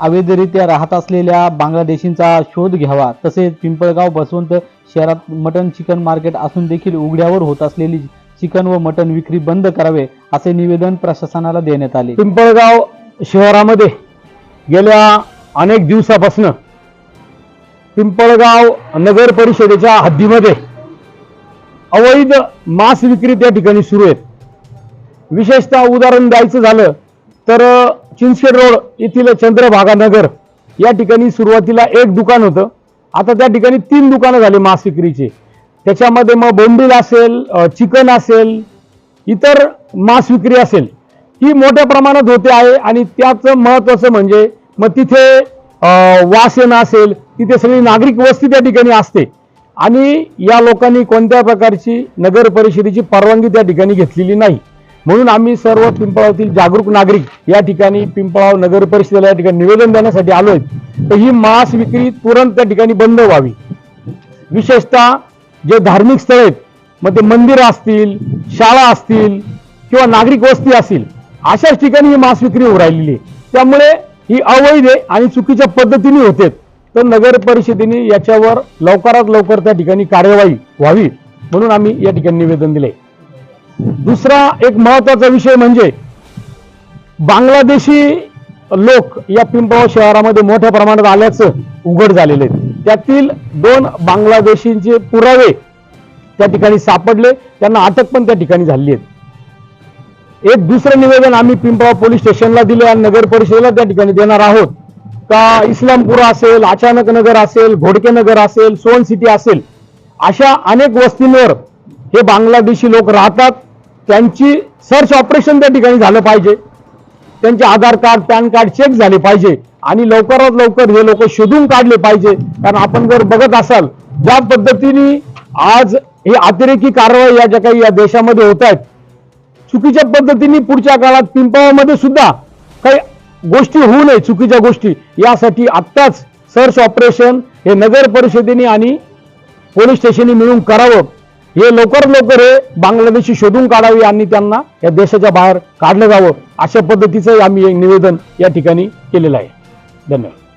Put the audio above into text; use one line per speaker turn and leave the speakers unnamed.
अवैधरित्या राहत असलेल्या बांगलादेशींचा शोध घ्यावा. तसेच पिंपळगाव बसवंत शहरात मटन चिकन मार्केट असून देखील उघड्यावर होत असलेली चिकन व मटन विक्री बंद करावे असे निवेदन प्रशासनाला देण्यात आले.
पिंपळगाव शहरामध्ये गेल्या अनेक दिवसापासून पिंपळगाव नगर परिषदेच्या हद्दीमध्ये अवैध मांस विक्री त्या ठिकाणी सुरू आहेत. विशेषतः उदाहरण द्यायचं झालं तर चिंचखेड रोड येथील चंद्रभागा नगर या ठिकाणी सुरुवातीला एक दुकान होतं. आता त्या ठिकाणी तीन दुकानं झाली मांस विक्रीची त्याच्यामध्ये मग बोंबील असेल चिकन असेल इतर मांस विक्री असेल ही मोठ्या प्रमाणात होते आहे आणि त्याचं महत्वाचं म्हणजे मग तिथे वास येणं असेल तिथे सगळी नागरिक वस्ती त्या ठिकाणी असते. आणि या लोकांनी कोणत्या प्रकारची नगर परिषदेची परवानगी त्या ठिकाणी घेतलेली नाही. म्हणून आम्ही सर्व पिंपळावतील जागरूक नागरिक या ठिकाणी पिंपळाव नगर परिषदेला या ठिकाणी निवेदन देण्यासाठी आलोय. तर ही मांस विक्री तुरंत त्या ठिकाणी बंद व्हावी. विशेषतः जे धार्मिक स्थळ आहेत मग ते मंदिरं असतील शाळा असतील किंवा नागरिक वस्ती असतील अशाच ठिकाणी ही मांस विक्री होऊ राहिलेली आहे. त्यामुळे ही अवैध आहे आणि चुकीच्या पद्धतीने होते. तर नगर परिषदेने याच्यावर लवकरात लवकर त्या ठिकाणी कार्यवाही व्हावी म्हणून आम्ही या ठिकाणी निवेदन दिले दुसरा एक महत्त्वाचा विषय म्हणजे बांगलादेशी लोक या पिंपळगाव शहरामध्ये मोठ्या प्रमाणात आल्याचं उघड झालेलं आहे. त्यातील दोन बांगलादेशींचे पुरावे त्या ठिकाणी सापडले त्यांना अटक पण त्या ठिकाणी झाली आहे. एक दुसरं निवेदन आम्ही पिंपळा पोलीस स्टेशनला दिले आणि नगर परिषदेला त्या ठिकाणी देणार आहोत. का इस्लामपूर असेल अचानक नगर असेल घोडके नगर असेल सोन सिटी असेल अशा अनेक वस्तींवर हे बांगलादेशी लोक राहतात. त्यांची सर्च ऑपरेशन त्या ठिकाणी झालं पाहिजे. त्यांचे Aadhaar card PAN card check झाले पाहिजे. आणि लवकरात लवकर हे लोक शोधून काढले पाहिजे. कारण आपण जर बघत असाल ज्या पद्धतीने आज हे अतिरेकी कारवाई या ज्या काही या देशामध्ये होत आहेत चुकीच्या पद्धतीने पुढच्या काळात पिंपळामध्ये सुद्धा काही गोष्टी होऊ नये चुकीच्या गोष्टी. यासाठी आत्ताच सर्च ऑपरेशन हे नगर परिषदेने आणि पोलीस स्टेशनने मिळून करावं. हे लवकर लवकर हे बांगलादेशी शोधून काढावी आणि त्यांना या देशाच्या बाहेर काढलं जावं अशा पद्धतीचं आम्ही एक निवेदन या ठिकाणी केलेलं आहे. धन्यवाद.